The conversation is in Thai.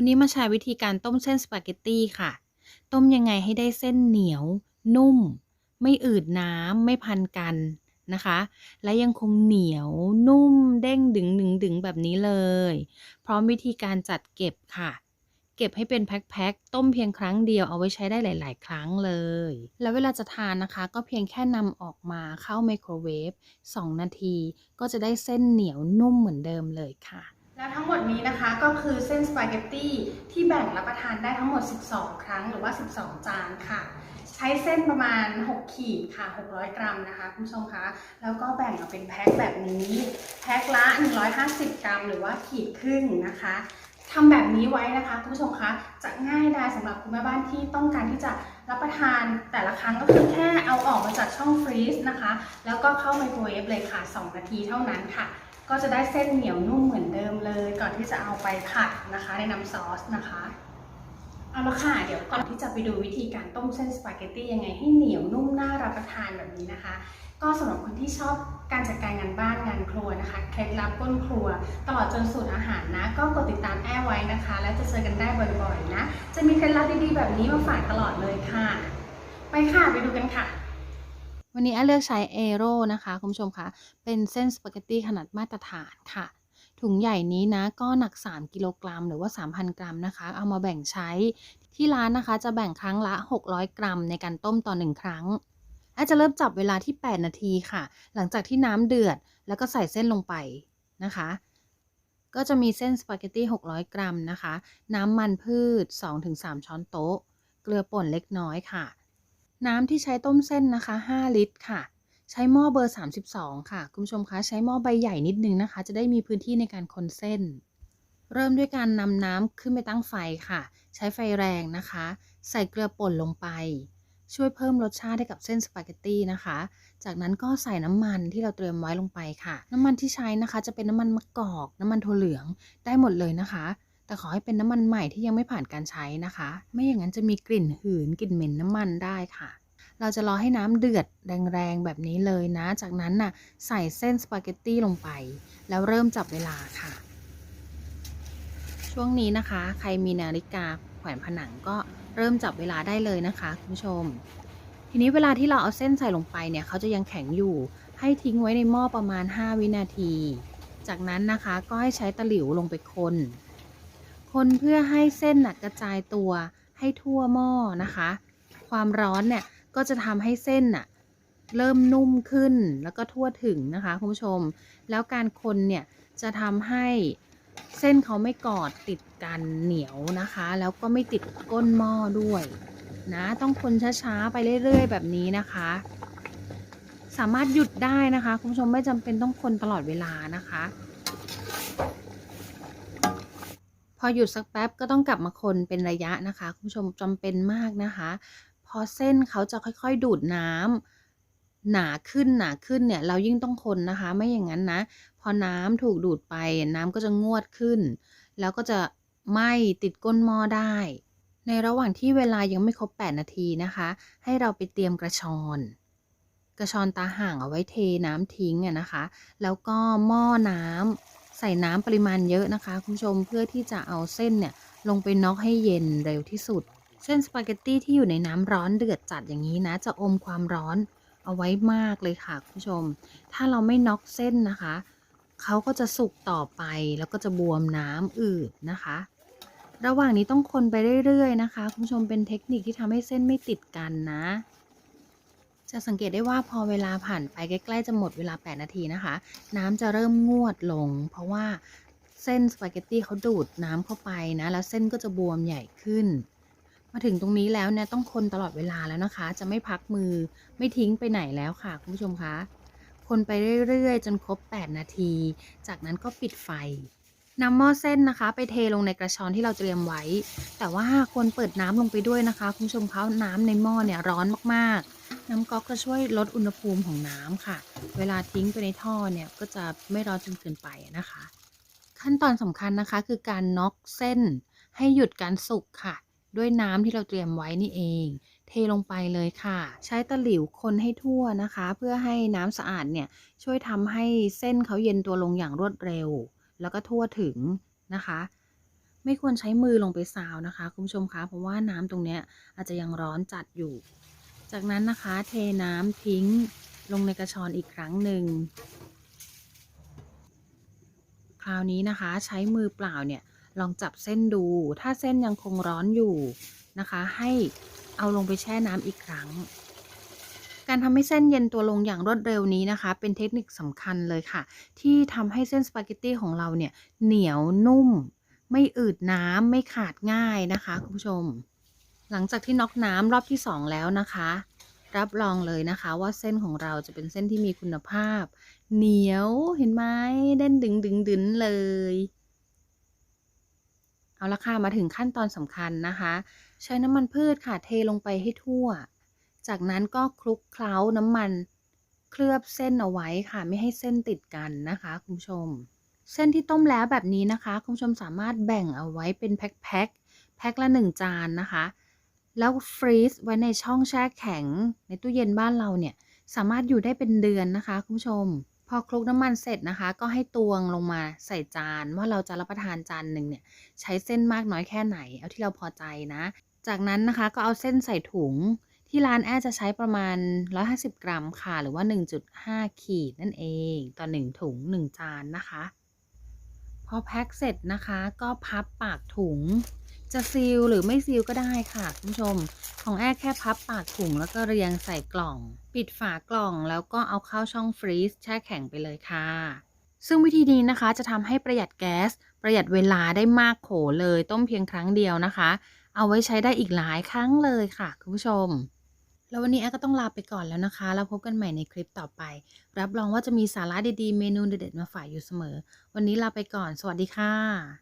วันนี้มาแชร์วิธีการต้มเส้นสปาเกตตี้ค่ะ ต้มยังไงให้ได้เส้นเหนียว นุ่ม ไม่อืดน้ำไม่พันกันนะคะ และยังคงเหนียว นุ่ม เด้งดึงดึงดึงแบบนี้เลย พร้อมวิธีการจัดเก็บค่ะ เก็บให้เป็นแพ็คๆต้มเพียงครั้งเดียวเอาไว้ใช้ได้หลาย ๆ ครั้งเลย แล้วเวลาจะทานนะคะ ก็เพียงแค่นำออกมาเข้าไมโครเวฟ2 นาที ก็จะได้เส้นเหนียวนุ่มเหมือนเดิมเลยค่ะ และทั้งหมดนี้นะคะก็คือเส้นสปาเกตตี้ที่แบ่งรับประทานได้ทั้งหมด 12 ครั้งหรือว่า 12 จานค่ะ ใช้เส้นประมาณ 6 ขีดค่ะ 600 กรัมนะคะคุณผู้ชมคะ แล้วก็แบ่งออกเป็นแพ็คแบบนี้ แพ็คละ 150 กรัม หรือว่าขีดครึ่งนะคะทำแบบนี้ไว้นะคะคุณผู้ชมคะจะง่ายดายสำหรับคุณแม่บ้านที่ต้องการที่จะรับประทานแต่ละครั้งก็คือแค่เอาออกมาจากช่องฟรีซนะคะ แล้วก็เข้าไมโครเวฟเลยค่ะ 2 นาทีเท่านั้นค่ะ ก็จะได้เส้นเหนียวนุ่มเหมือนเดิมเลย ก่อนที่จะเอาไปผัดนะคะในน้ำซอสนะคะ เอาละค่ะ เดี๋ยวก่อนที่จะไปดูวิธีการต้มเส้นสปาเกตตี้ยังไงให้เหนียวนุ่มน่ารับประทานแบบนี้นะคะ ก็สำหรับคนที่ชอบการจัดการงานบ้านงานครัวนะคะเคล็ดลับก้นครัว ตลอดจนสูตรอาหารนะ ก็กดติดตามแอร์ไว้นะคะ และจะเจอกันได้บ่อยๆนะ จะมีเคล็ดลับดีๆแบบนี้มาฝากตลอดเลยค่ะ ไปค่ะไปดูกันค่ะ วันนี้แอเลือกใช้เอโร่นะคะคุณผู้ชมคะเป็นเส้นสปาเกตตี้ขนาดมาตรฐานค่ะ ถุงใหญ่นี้นะก็หนัก 3 กิโลกรัม หรือว่า 3,000 กรัมนะคะ เอามาแบ่งใช้ที่ร้านนะคะจะแบ่งครั้งละ 600 กรัมในการต้มต่อ 1 ครั้งแอจะเริ่มจับเวลาที่ 8 นาทีค่ะ หลังจากที่น้ำเดือด แล้วก็ใส่เส้นลงไปนะคะ ก็จะมีเส้นสปาเกตตี้600 กรัมนะคะ น้ำมันพืช 2-3 ช้อนโต๊ะ เกลือป่นเล็กน้อยค่ะ น้ำที่ใช้ต้มเส้นนะคะ 5 ลิตรค่ะ ใช้หม้อเบอร์ 32 ค่ะ คุณผู้ชมคะใช้หม้อใบใหญ่นิดนึงนะคะ จะได้มีพื้นที่ในการคนเส้น เริ่มด้วยการนำน้ำขึ้นไปตั้งไฟค่ะ ใช้ไฟแรงนะคะ ใส่เกลือป่นลงไป ช่วยเพิ่มรสชาติให้กับเส้นสปาเกตตี้นะคะ จากนั้นก็ใส่น้ำมันที่เราเตรียมไว้ลงไปค่ะ น้ำมันที่ใช้นะคะ จะเป็นน้ำมันมะกอก น้ำมันถั่วเหลืองได้หมดเลยนะคะ แต่ขอให้เป็นน้ำมันใหม่ที่ยังไม่ผ่านการใช้นะคะ ไม่อย่างนั้นจะมีกลิ่นหืนกลิ่นเหม็นน้ำมันได้ค่ะ เราจะรอให้น้ำเดือดแรงๆแบบนี้เลยนะ จากนั้นน่ะใส่เส้นสปาเกตตี้ลงไป แล้วเริ่มจับเวลาค่ะ ช่วงนี้นะคะ ใครมีนาฬิกาแขวนผนังก็เริ่มจับเวลาได้เลยนะคะคุณผู้ชม ทีนี้เวลาที่เราเอาเส้นใส่ลงไปเนี่ยเขาจะยังแข็งอยู่ ให้ทิ้งไว้ในหม้อประมาณ 5 วินาที จากนั้นนะคะก็ให้ใช้ตะหลิวลงไปคน คนเพื่อให้เส้นน่ะกระจายตัวให้ทั่วหม้อนะคะ ความร้อนเนี่ยก็จะทำให้เส้นน่ะเริ่มนุ่มขึ้นแล้วก็ทั่วถึงนะคะคุณผู้ชม แล้วการคนเนี่ยจะทำให้เส้นเขาไม่กอดติดกันเหนียวนะคะ แล้วก็ไม่ติดก้นหม้อด้วยนะต้องคนช้าๆไปเรื่อยๆแบบนี้นะคะ สามารถหยุดได้นะคะ คุณผู้ชมไม่จำเป็นต้องคนตลอดเวลานะคะ พอหยุดสักแป๊บก็ต้องกลับมาคนเป็นระยะนะคะ คุณผู้ชมจำเป็นมากนะคะ พอเส้นเขาจะค่อยๆดูดน้ำหนาขึ้นหนาขึ้นเนี่ย เรายิ่งต้องคนนะคะ ไม่อย่างนั้นนะ พอน้ำถูกดูดไปน้ำก็จะงวดขึ้น แล้วก็จะไหม้ติดก้นหม้อได้ ในระหว่างที่เวลายังไม่ครบ 8 นาทีนะคะ ให้เราไปเตรียมกระชอนกระชอนตาห่างเอาไว้เทน้ำทิ้งอะนะคะ แล้วก็หม้อน้ำ ใส่น้ำปริมาณเยอะนะคะคุณผู้ชมเพื่อที่จะเอาเส้นเนี่ยลงไปน็อกให้เย็นเร็วที่สุด เส้นสปาเกตตี้ที่อยู่ในน้ำร้อนเดือดจัดอย่างนี้นะ จะอมความร้อนเอาไว้มากเลยค่ะคุณผู้ชม ถ้าเราไม่น็อกเส้นนะคะเขาก็จะสุกต่อไปแล้วก็จะบวมน้ำอืดนะคะ ระหว่างนี้ต้องคนไปเรื่อยๆนะคะ คุณผู้ชมเป็นเทคนิคที่ทำให้เส้นไม่ติดกันนะ จะสังเกตได้ว่าพอเวลาผ่านไปใกล้ๆจะหมดเวลา 8 นาทีนะคะ น้ำจะเริ่มงวดลง เพราะว่าเส้นสปาเกตตี้เขาดูดน้ำเข้าไปนะ แล้วเส้นก็จะบวมใหญ่ขึ้น มาถึงตรงนี้แล้วเนี่ยต้องคนตลอดเวลาแล้วนะคะ จะไม่พักมือไม่ทิ้งไปไหนแล้วค่ะคุณผู้ชมคะ คนไปเรื่อยๆ จนครบ 8 นาที จากนั้นก็ปิดไฟนำหม้อเส้นนะคะ ไปเทลงในกระชอนที่เราเตรียมไว้ แต่ว่าควรเปิดน้ำลงไปด้วยนะคะ คุณผู้ชมคะน้ำในหม้อเนี่ยร้อนมากๆ น้ำก๊อกจะช่วยลดอุณหภูมิของน้ำค่ะ เวลาทิ้งไปในท่อเนี่ยก็จะไม่ร้อนจนเกินไปนะคะ ขั้นตอนสำคัญนะคะคือการน็อกเส้น ให้หยุดการสุกค่ะ ด้วยน้ำที่เราเตรียมไว้นี่เอง เทลงไปเลยค่ะ ใช้ตะหลิวคนให้ทั่วนะคะ เพื่อให้น้ำสะอาดเนี่ยช่วยทำให้เส้นเขาเย็นตัวลงอย่างรวดเร็ว แล้วก็ทั่วถึงนะคะไม่ควรใช้มือลงไปซาวนะคะ คุณผู้ชมคะเพราะว่าน้ำตรงเนี้ยอาจจะยังร้อนจัดอยู่ จากนั้นนะคะเทน้ำทิ้งลงในกระชอนอีกครั้งหนึ่ง คราวนี้นะคะใช้มือเปล่าเนี่ยลองจับเส้นดู ถ้าเส้นยังคงร้อนอยู่นะคะ ให้เอาลงไปแช่น้ำอีกครั้ง การทำให้เส้นเย็นตัวลงอย่างรวดเร็วนี้นะคะ เป็นเทคนิคสำคัญเลยค่ะ ที่ทำให้เส้นสปาเกตตี้ของเราเนี่ยเหนียวนุ่ม ไม่อืดน้ำไม่ขาดง่ายนะคะคุณผู้ชม หลังจากที่น็อกน้ำรอบที่ 2 แล้วนะคะ รับรองเลยนะคะว่าเส้นของเราจะเป็นเส้นที่มีคุณภาพ เหนียวเห็นไหมเด่นดึงดึงดึงเลย เอาละค่ะมาถึงขั้นตอนสำคัญนะคะ ใช้น้ำมันพืชค่ะเทลงไปให้ทั่ว จากนั้นก็คลุกเคล้าน้ำมันเคลือบเส้นเอาไว้ค่ะไม่ให้เส้นติดกันนะคะคุณผู้ชม เส้นที่ต้มแล้วแบบนี้นะคะ คุณผู้ชมสามารถแบ่งเอาไว้เป็นแพ็คแพ็คแพ็คละ 1 จานนะคะ แล้วฟรีซไว้ในช่องแช่แข็ง ในตู้เย็นบ้านเราเนี่ย สามารถอยู่ได้เป็นเดือนนะคะ คุณผู้ชม พอคลุกน้ำมันเสร็จนะคะ ก็ให้ตวงลงมาใส่จาน ว่าเราจะรับประทานจานหนึ่งเนี่ย ใช้เส้นมากน้อยแค่ไหน เอาที่เราพอใจนะ จากนั้นนะคะก็เอาเส้นใส่ถุง ที่ร้านแอร์จะใช้ประมาณ 150 กรัมค่ะ หรือว่า 1.5 ขีดนั่นเอง ต่อ 1 ถุง 1 จานนะคะ พอแพ็คเสร็จนะคะ ก็พับปากถุง จะซีลหรือไม่ซีลก็ได้ค่ะคุณผู้ชม ของแอร์แค่พับปากถุงแล้วก็เรียงใส่กล่อง ปิดฝากล่องแล้วก็เอาเข้าช่องฟรีซแช่แข็งไปเลยค่ะ ซึ่งวิธีนี้นะคะจะทำให้ประหยัดแก๊ส ประหยัดเวลาได้มากโขเลยต้มเพียงครั้งเดียวนะคะ เอาไว้ใช้ได้อีกหลายครั้งเลยค่ะคุณผู้ชม แล้ววันนี้แอร์ก็ต้องลาไปก่อนแล้วนะคะ แล้วพบกันใหม่ในคลิปต่อไป รับรองว่าจะมีสาระดีๆเมนูเด็ดๆมาฝากอยู่เสมอ วันนี้ลาไปก่อน สวัสดีค่ะ